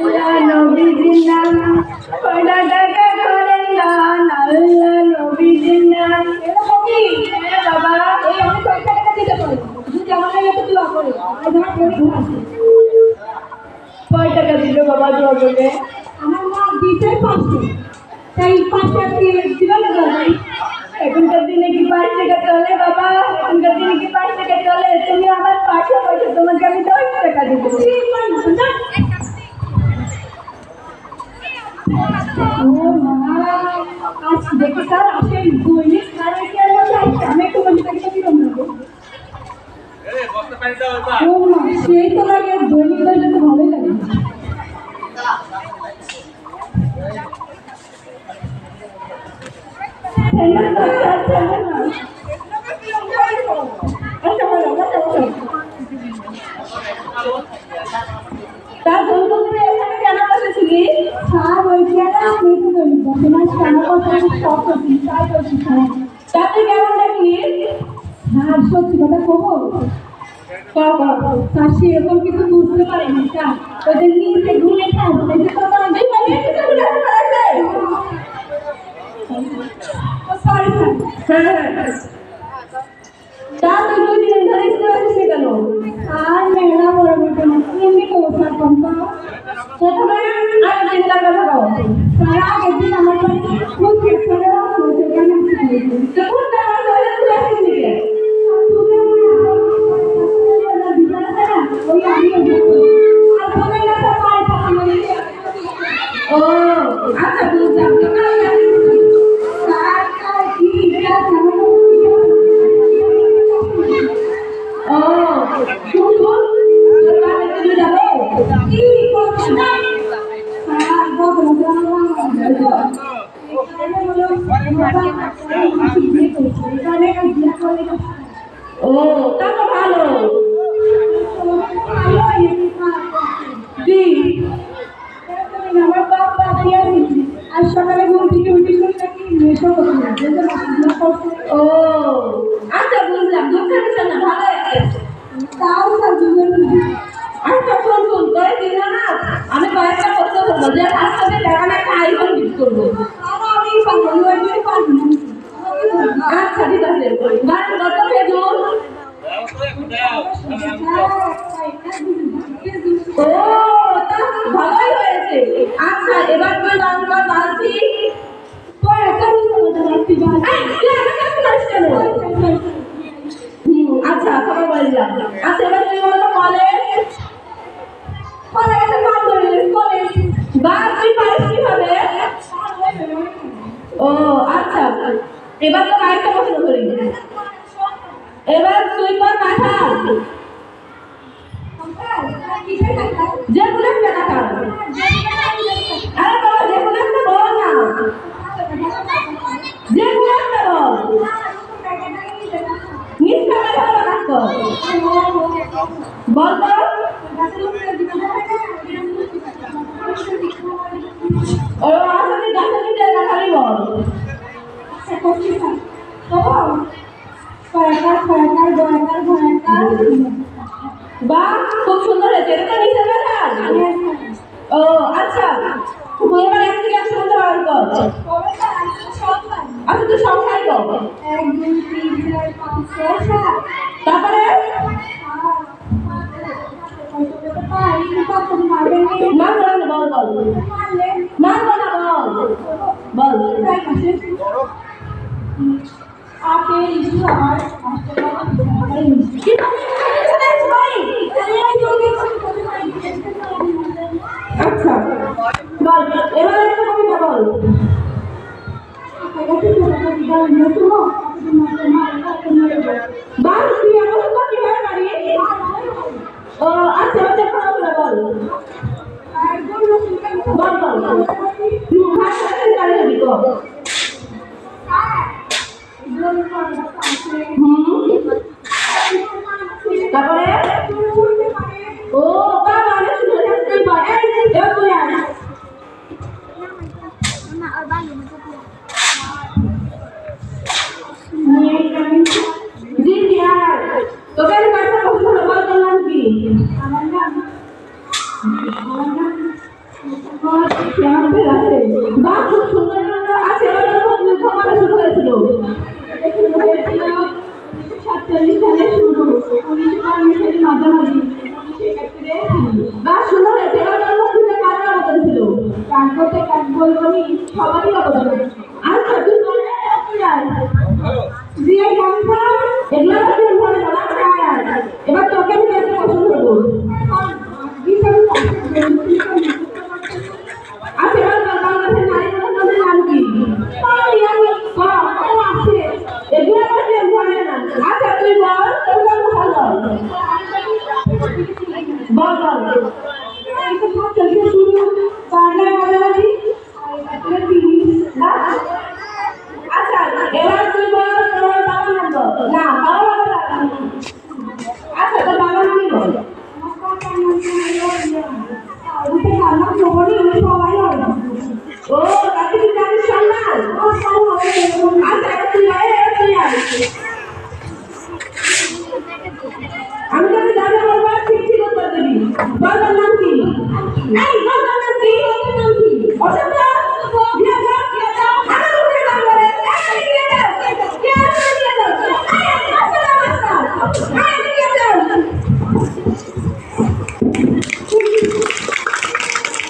আল্লাহ নবীজির নাম কয়টা কয়েকটা টাকা দিতে দিল বাবা দোয়া করে আমার মা দিতে পারছে তাই পাঁচ টাকা দিয়ে দিবে না ভাই এখনকার দিনে কি পাঁচ টাকা চলে বাবা এখনকার দিনে কি পাঁচ টাকা চলে তুমি আমার পাশে পাশে তোমাকে আমি দশ টাকা দিব ও মা আজ দেখে স্যার আসেন দৈনিক সাড়ে কি আর মধ্যে আসছে আমি একটু বলি তাকে তো কিরম লাগবে ও মা সেই তো লাগে দৈনিক বললে তো ভালোই লাগে। তার বন্ধু আমি একটু বলি বর্তমান কথা আমি সব করছি তাই করছি স্যার তাতে কেমন দেখলি স্যার সত্যি কথা কবো? স্যার সেরকম কিছু বুঝতে পারেনি স্যার ওদের নিচে ঘুরে বলি কিছু ঘুরে খাওয়াছে সরি স্যার ও তা তো ভালো জি আমার বাবা বিয়ে দিয়েছি আর সকালে ঘুম থেকে উঠে শুনতে কি মেশো করছে ও আচ্ছা বুঝলাম দুঃখের বিষয় না ভালো আছে তাও স্যার দুজন আচ্ছা শোন শোন করে দিন না আমি কয়েকটা প্রশ্ন করব যে তার সাথে দেখান একটা আইফোন গিফট করব আমি পারব আমি পারব আচ্ছা এবার তুই গান কর বালতি এই, তুই আমার কাছে করিস কেন? হুম, আচ্ছা খবর বললাম আচ্ছা এবার তুই বলো তো কলেজ কলেজে গান করিস কলেজ ও আচ্ছা। এবার তো আরেকটা প্রশ্ন করি এবার তুই কোনো একটা আরে যে বল না। বল। না ও আসলে গাছের নিচে কাঁঠালই বল বাহ খুব সুন্দর হয়েছে এটা তো ও আচ্ছা তুই এবার এক থেকে একশো মধ্যে কর আচ্ছা তুই সংখ্যাই কর এক দুই তিন চার পাঁচ ছয় সাত তারপরে মারবো না বল বল আচ্ছা। বল, এবার একটা কবিতা বল। বাল, তুই আমার ও আচ্ছা আচ্ছা কবিতা বল বল। বল খাতে পারে Hmm? বলব নি সবারই অবদান। আছে আচ্ছা তুই বলে আর। দিয়ে কনফার্ম এগুলো তো তুই বলে বলা আর, এবার তোকে আমি একটা প্রশ্ন করব? আচ্ছা এবার বাংলাদেশের নারী প্রধানমন্ত্রীর নাম কি? না। আচ্ছা তুই বল Bapak nanti. Eh, Bapak nanti.